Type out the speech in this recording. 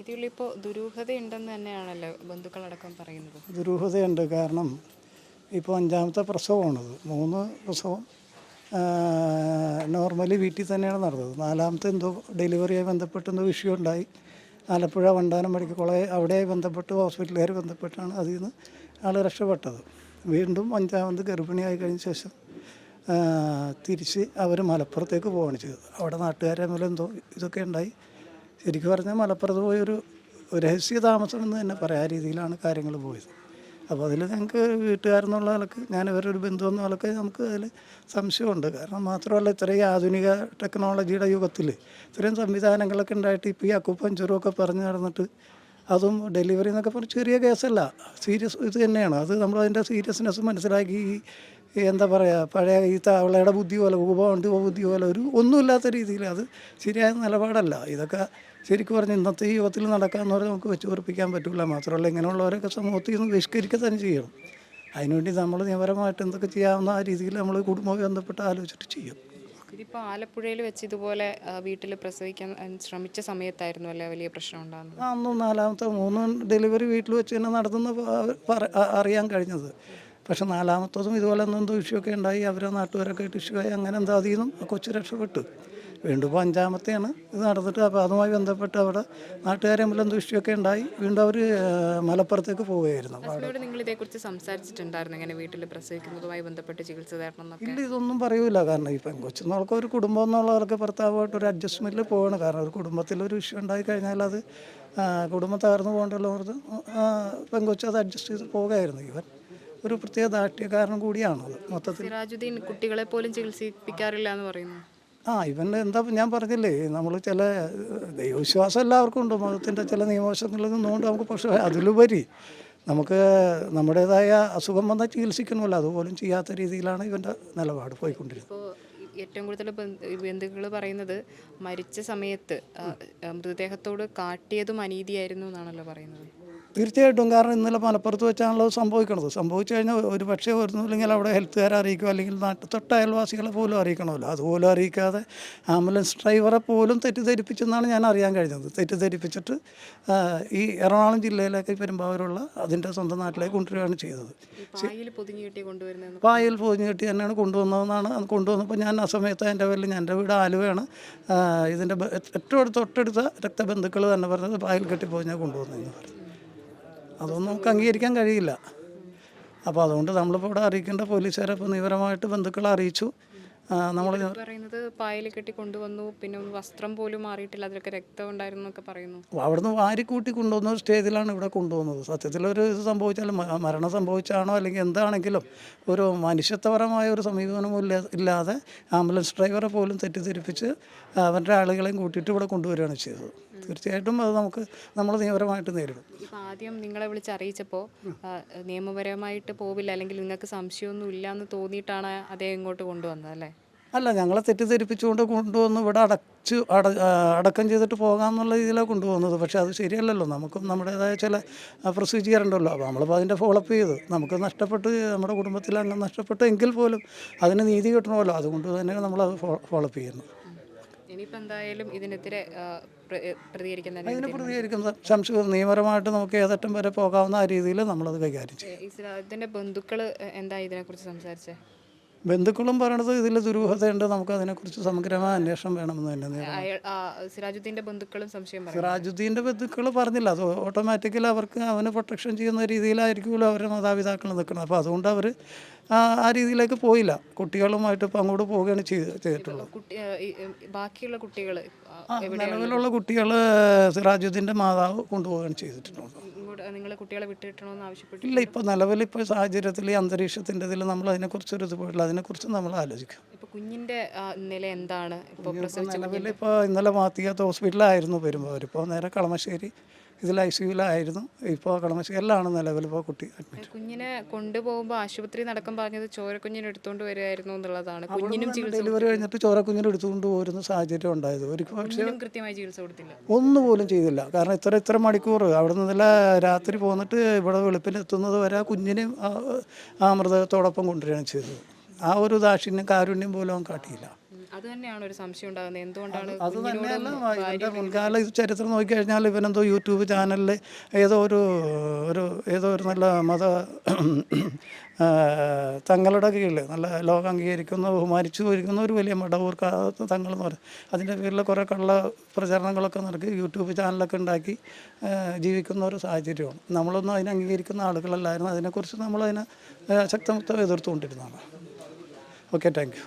ഇതിലിപ്പോൾ ദുരൂഹതയുണ്ടെന്ന് തന്നെയാണല്ലോ ബന്ധുക്കളടക്കം പറയുന്നത്. ദുരൂഹതയുണ്ട്. കാരണം ഇപ്പോൾ അഞ്ചാമത്തെ പ്രസവമാണത്. മൂന്ന് പ്രസവം നോർമലി വീട്ടിൽ തന്നെയാണ് നടന്നത്. നാലാമത്തെ എന്തോ ഡെലിവറിയായി ബന്ധപ്പെട്ട് എന്തോ വിഷയം ഉണ്ടായി. ആലപ്പുഴ വണ്ടാനം മെഡിക്കൽ കോളേജ് അവിടെ ബന്ധപ്പെട്ട് ഹോസ്പിറ്റലുകാർ ബന്ധപ്പെട്ടാണ് അതിൽ നിന്ന് ആൾ രക്ഷപ്പെട്ടത്. വീണ്ടും അഞ്ചാമത് ഗർഭിണിയായി കഴിഞ്ഞ ശേഷം തിരിച്ച് അവർ മലപ്പുറത്തേക്ക് പോവുകയാണ് ചെയ്തത്. അവിടെ നാട്ടുകാരെ മൂലം എന്തോ ഇതൊക്കെ ഉണ്ടായി. ശരിക്കും പറഞ്ഞാൽ മലപ്പുറത്ത് പോയൊരു രഹസ്യ താമസം എന്ന് തന്നെ പറയാം. ആ രീതിയിലാണ് കാര്യങ്ങൾ പോയത്. അപ്പോൾ അതിൽ ഞങ്ങൾക്ക് വീട്ടുകാരെന്നുള്ള നിലയ്ക്ക് ഞാൻ ഇവരൊരു ബന്ധു എന്ന നിലയ്ക്ക് നമുക്ക് അതിൽ സംശയമുണ്ട്. കാരണം മാത്രമല്ല ഇത്രയും ആധുനിക ടെക്നോളജിയുടെ യുഗത്തിൽ ഇത്രയും സംവിധാനങ്ങളൊക്കെ ഉണ്ടായിട്ട് ഇപ്പോൾ ഈ അക്കുപ്പം ഒക്കെ പറഞ്ഞു നടന്നിട്ട് അതും ഡെലിവറി എന്നൊക്കെ പറഞ്ഞ് ചെറിയ കേസല്ല. സീരിയസ് ഇത് തന്നെയാണ്. അത് നമ്മൾ അതിന്റെ സീരിയസ്നെസ് മനസ്സിലാക്കി എന്താ പറയുക പഴയ ഈ തവളയുടെ ബുദ്ധി പോലെ ഉപവണ്ട് ബുദ്ധി പോലെ ഒരു ഒന്നുമില്ലാത്ത രീതിയിൽ അത് ശരിയായ നിലപാടല്ല. ഇതൊക്കെ ശരിക്കും പറഞ്ഞ് ഇന്നത്തെ യുഗത്തിൽ നടക്കാമെന്ന് പറഞ്ഞാൽ നമുക്ക് വെച്ച് ഉറപ്പിക്കാൻ പറ്റില്ല മാത്രമല്ല ഇങ്ങനെയുള്ളവരൊക്കെ സമൂഹത്തിൽ നിന്ന് ബഹിഷ്കരിക്കുക തന്നെ ചെയ്യണം. അതിനുവേണ്ടി നമ്മൾ നിയമപരമായിട്ട് എന്തൊക്കെ ചെയ്യാവുന്ന ആ രീതിയിൽ നമ്മൾ കുടുംബവുമായി ബന്ധപ്പെട്ട് ആലോചിച്ചിട്ട് ചെയ്യും. ഇതിപ്പോൾ ആലപ്പുഴയിൽ വെച്ച് ഇതുപോലെ വീട്ടിൽ പ്രസവിക്കാൻ ശ്രമിച്ച സമയത്തായിരുന്നു അല്ലേ വലിയ പ്രശ്നം ഉണ്ടാകുന്നത്? അന്നും നാലാമത്തെ മൂന്ന് ഡെലിവറി വീട്ടിൽ വെച്ച് തന്നെ നടത്തുന്ന അറിയാൻ കഴിഞ്ഞത്. പക്ഷെ നാലാമത്തതും ഇതുപോലെ ഒന്നും എന്തോ ഇഷ്യൂക്കെ ഉണ്ടായി. അവരോ നാട്ടുകാരൊക്കെ ആയിട്ട് ഇഷ്യൂ ആയി. അങ്ങനെ എന്താ അതിൽ നിന്നും കൊച്ചു രക്ഷപ്പെട്ടു. വീണ്ടും ഇപ്പോൾ അഞ്ചാമത്തെയാണ് ഇത് നടന്നിട്ട്. അപ്പോൾ അതുമായി ബന്ധപ്പെട്ട് അവിടെ നാട്ടുകാരെ എന്തോ ഇഷ്യൂക്കെ ഉണ്ടായി. വീണ്ടും അവർ മലപ്പുറത്തേക്ക് പോവുകയായിരുന്നു. നിങ്ങൾ ഇതേക്കുറിച്ച് സംസാരിച്ചിട്ടുണ്ടായിരുന്നു. ഇങ്ങനെ വീട്ടിൽ പ്രസവിക്കുന്നതുമായി ബന്ധപ്പെട്ട് ചികിത്സ തരണം ഇല്ല ഇതൊന്നും പറയൂല. കാരണം ഈ നമുക്ക് ഒരു കുടുംബം എന്നുള്ളവർക്ക് ഭർത്താവുമായിട്ട് ഒരു അഡ്ജസ്റ്റ്മെന്റിൽ പോവാണ്. കാരണം ഒരു കുടുംബത്തിൽ ഒരു ഇഷ്യൂ ഉണ്ടായി കഴിഞ്ഞാൽ അത് കുടുംബം തകർന്നു പോകേണ്ടല്ലോ പെങ്കൊച്ചു അത് അഡ്ജസ്റ്റ് ചെയ്ത് പോവുകയായിരുന്നു. ഇവൻ ഒരു പ്രത്യേക ദാഷ്ട്യക്കാരനും കൂടിയാണ് അത് മൊത്തത്തിൽ സിറാജുദ്ദീൻ കുട്ടികളെ പോലും ചികിത്സിപ്പിക്കാറില്ല എന്ന് പറയുന്നു. ആ ഇവന്റെ എന്താ ഞാൻ പറഞ്ഞില്ലേ നമ്മൾ ചില ദൈവവിശ്വാസം എല്ലാവർക്കും ഉണ്ട്. മതത്തിന്റെ ചില നിയമവശങ്ങളിൽ നിന്നുകൊണ്ട് നമുക്ക് പക്ഷേ അതിലുപരി നമുക്ക് നമ്മുടേതായ അസുഖം വന്നാൽ ചികിത്സിക്കണമല്ലോ. അതുപോലും ചെയ്യാത്ത രീതിയിലാണ് ഇവന്റെ നിലപാട് പോയിക്കൊണ്ടിരുന്നത്. ഏറ്റവും കൂടുതൽ ബന്ധുക്കൾ പറയുന്നത് മരിച്ച സമയത്ത് മൃതദേഹത്തോട് കാട്ടിയതും അനീതിയായിരുന്നു എന്നാണല്ലോ പറയുന്നത്. തീർച്ചയായിട്ടും കാരണം ഇന്നലെ മലപ്പുറത്ത് വെച്ചാണല്ലോ സംഭവിക്കണത്. സംഭവിച്ചു കഴിഞ്ഞാൽ ഒരു പക്ഷേ വരുന്നില്ലെങ്കിൽ അവിടെ ഹെൽത്തുകാരെ അറിയിക്കുക അല്ലെങ്കിൽ നാട്ടിൽ തൊട്ട അയൽവാസികളെ പോലും അറിയിക്കണമല്ലോ. അതുപോലും അറിയിക്കാതെ ആംബുലൻസ് ഡ്രൈവറെ പോലും തെറ്റിദ്ധരിപ്പിച്ചെന്നാണ് ഞാൻ അറിയാൻ കഴിഞ്ഞത്. തെറ്റിദ്ധരിപ്പിച്ചിട്ട് ഈ എറണാകുളം ജില്ലയിലേക്ക് പെരുമ്പാവൂരുള്ള അതിന്റെ സ്വന്തം നാട്ടിലേക്ക് കൊണ്ടുവരികയാണ് ചെയ്തത്. പായയിൽ പൊതിഞ്ഞു കെട്ടി കൊണ്ടുവരുന്നത് കെട്ടി തന്നെയാണ് കൊണ്ടുവന്നതെന്നാണ് അത് കൊണ്ടുവന്നപ്പോൾ ഞാൻ ആ സമയത്ത് എന്റെ പേരിൽ ഞാൻ എന്റെ വീട് ആലുവയാണ്. ഇതിന്റെ ഏറ്റവും തൊട്ടടുത്ത രക്തബന്ധുക്കൾ തന്നെ പറഞ്ഞത് പായൽ കെട്ടി പോഞ്ഞാൽ കൊണ്ടുവന്നതെന്ന് പറഞ്ഞു. അതൊന്നും നമുക്ക് അംഗീകരിക്കാൻ കഴിയില്ല. അപ്പോൾ അതുകൊണ്ട് നമ്മളിപ്പോൾ ഇവിടെ അറിയിക്കേണ്ട പോലീസുകാരെ ഇപ്പോൾ നിവരമായിട്ട് ബന്ധുക്കളെ അറിയിച്ചു. നമ്മൾ പറയുന്നത് പായൽ കെട്ടി കൊണ്ടുവന്നു പിന്നെ വസ്ത്രം പോലും മാറിയിട്ടില്ല അതിലൊക്കെ രക്തം ഉണ്ടായിരുന്നു എന്നൊക്കെ പറയുന്നു. അവിടുന്ന് വാരിക്കൂട്ടി കൊണ്ടുവന്ന സ്റ്റേജിലാണ് ഇവിടെ കൊണ്ടുവന്നത്. സത്യത്തിൽ ഒരു സംഭവിച്ചാൽ മ- മരണം സംഭവിച്ചാണോ അല്ലെങ്കിൽ എന്താണെങ്കിലും ഒരു മനുഷ്യത്വപരമായ ഒരു സമീപനം ഇല്ല ഇല്ലാതെ ആംബുലൻസ് ഡ്രൈവറെ പോലും തെറ്റിദ്ധരിപ്പിച്ച് അവരുടെ ആളുകളെയും കൂട്ടിയിട്ട് ഇവിടെ കൊണ്ടുവരികയാണ് ചെയ്തത്. തീർച്ചയായിട്ടും അത് നമുക്ക് നമ്മൾ നിയമപരമായിട്ട് നേരിടും. ആദ്യം നിങ്ങളെ വിളിച്ച് അറിയിച്ചപ്പോൾ നിയമപരമായിട്ട് പോവില്ല അല്ലെങ്കിൽ നിങ്ങൾക്ക് സംശയമൊന്നും ഇല്ല എന്ന് തോന്നിയിട്ടാണ് അദ്ദേഹം ഇങ്ങോട്ട് കൊണ്ടുവന്നത് അല്ലേ? അല്ല ഞങ്ങളെ തെറ്റിദ്ധരിപ്പിച്ചുകൊണ്ട് കൊണ്ടുവന്ന് ഇവിടെ അടച്ചു അട അടക്കം ചെയ്തിട്ട് പോകാമെന്നുള്ള രീതിയിലാണ് കൊണ്ടുപോകുന്നത്. പക്ഷേ അത് ശരിയല്ലല്ലോ. നമുക്കും നമ്മുടേതായ ചില പ്രൊസീജിയർ ഉണ്ടല്ലോ. അപ്പോൾ നമ്മളിപ്പോൾ അതിന്റെ ഫോളോപ്പ് ചെയ്ത് നമുക്ക് നഷ്ടപ്പെട്ട് നമ്മുടെ കുടുംബത്തിൽ അങ്ങ് നഷ്ടപ്പെട്ടു എങ്കിൽ പോലും അതിന് നീതി കിട്ടണമല്ലോ. അതുകൊണ്ട് തന്നെ നമ്മളത് ഫോളോപ്പ് ചെയ്യുന്നത് ഇനിയിപ്പോൾ എന്തായാലും ഇതിനെതിരെ പ്രതികരിക്കുന്ന അതിന് സംശയം നിയമപരമായിട്ട് നമുക്ക് ഏതറ്റം വരെ പോകാവുന്ന ആ രീതിയിൽ നമ്മളത് കൈകാര്യം ചെയ്യും. ഇതിന്റെ ബന്ധുക്കൾ എന്താ ഇതിനെക്കുറിച്ച് സംസാരിച്ചേ? ബന്ധുക്കളും പറയണത് ഇതിൽ ദുരൂഹതയുണ്ട്. നമുക്ക് അതിനെക്കുറിച്ച് സമഗ്രമായ അന്വേഷണം വേണമെന്ന് തന്നെ സിറാജുദ്ദീന്റെ ബന്ധുക്കളും സംശയം സിറാജുദ്ദീന്റെ ബന്ധുക്കൾ പറഞ്ഞില്ല. അത് ഓട്ടോമാറ്റിക്കലി അവർക്ക് അവന് പ്രൊട്ടക്ഷൻ ചെയ്യുന്ന രീതിയിലായിരിക്കുമല്ലോ അവരുടെ മാതാപിതാക്കൾ നിൽക്കുന്നത്. അപ്പോൾ അതുകൊണ്ട് അവർ ആ രീതിയിലേക്ക് പോയില്ല. കുട്ടികളുമായിട്ട് ഇപ്പോൾ അങ്ങോട്ട് പോവുകയാണ് ചെയ്ത് ചെയ്തിട്ടുള്ളത്. ബാക്കിയുള്ള കുട്ടികൾ നിലവിലുള്ള കുട്ടികൾ സിറാജുദ്ദീന്റെ മാതാവ് കൊണ്ടുപോവുകയാണ് ചെയ്തിട്ടുള്ളത്. ഇങ്ങോട്ട് നിങ്ങൾ കുട്ടികളെ വിട്ടുകിട്ടണമെന്ന് ആവശ്യപ്പെട്ടു ഇല്ല ഇപ്പോൾ നിലവിൽ ഇപ്പോൾ സാഹചര്യത്തിൽ ഈ അന്തരീക്ഷത്തിന്റെ ഇതിൽ നമ്മൾ അതിനെക്കുറിച്ചൊരു ഇത് പോയിട്ടില്ല അതിനെക്കുറിച്ച് നമ്മൾ ആലോചിക്കും. ഇപ്പോൾ കുഞ്ഞിന്റെ നില എന്താണ്? ഇപ്പോൾ നിലവിൽ ഇപ്പോൾ ഇന്നലെ മാത്തിയാത്ത ഹോസ്പിറ്റലായിരുന്നു വരുമ്പോൾ അവരിപ്പോൾ നേരെ കളമശ്ശേരി ഇതിൽ ഐ സിയുലായിരുന്നു ഇപ്പോൾ കളമശ്ശേരിയിലാണ് നിലവിൽ ഇപ്പോൾ കുട്ടി അഡ്മിറ്റ്. കുഞ്ഞിനെ കൊണ്ടുപോകുമ്പോൾ ആശുപത്രി നടക്കം പറഞ്ഞത് ചോരക്കുഞ്ഞിനെ എടുത്തുകൊണ്ട് വരുമായിരുന്നു എന്നുള്ളതാണ്. കുഞ്ഞിനും ഡെലിവറി കഴിഞ്ഞിട്ട് ചോരക്കുഞ്ഞിനെ എടുത്തുകൊണ്ട് പോരുന്ന സാഹചര്യം ഉണ്ടായത്. ഒരു പക്ഷേ കൃത്യമായി ചികിത്സ കൊടുത്തില്ല. ഒന്നുപോലും ചെയ്തില്ല. കാരണം ഇത്ര ഇത്ര മണിക്കൂർ അവിടെ നിന്നല്ല രാത്രി പോന്നിട്ട് ഇവിടെ വെളുപ്പിന് എത്തുന്നത് വരെ കുഞ്ഞിനെ കുഞ്ഞിനെയും ആ- മൃതകത്തോടൊപ്പം കൊണ്ടുവരികയാണ് ചെയ്തത്. ആ ഒരു ദാക്ഷിണ്യം കാരുണ്യം പോലും അവൻ കാട്ടിയില്ല. അത് തന്നെയാണ് ഒരു സംശയം ഉണ്ടാകുന്നത്. എന്തുകൊണ്ടാണ് അത് തന്നെയല്ല ഇവന്റെ മുൻകാല ചരിത്രം നോക്കിക്കഴിഞ്ഞാൽ ഇവനെന്തോ യൂട്യൂബ് ചാനലിൽ ഏതോ ഒരു ഒരു ഏതോ ഒരു നല്ല മത തങ്ങളുടെ കീഴിൽ നല്ല ലോകം അംഗീകരിക്കുന്ന ബഹുമാനിച്ചു പോയിരിക്കുന്ന ഒരു വലിയ മടവൂർക്ക തങ്ങൾ എന്ന് പറയും. അതിന്റെ പേരിൽ കുറേ കള്ള പ്രചരണങ്ങളൊക്കെ നടക്കി യൂട്യൂബ് ചാനലൊക്കെ ഉണ്ടാക്കി ജീവിക്കുന്ന ഒരു സാഹചര്യമാണ് നമ്മളൊന്നും അതിനെ അംഗീകരിക്കുന്ന ആളുകളല്ലായിരുന്നു. അതിനെക്കുറിച്ച് നമ്മളതിനെ ശക്തമുക്തം എതിർത്തുകൊണ്ടിരുന്നതാണ്. Okay thank you.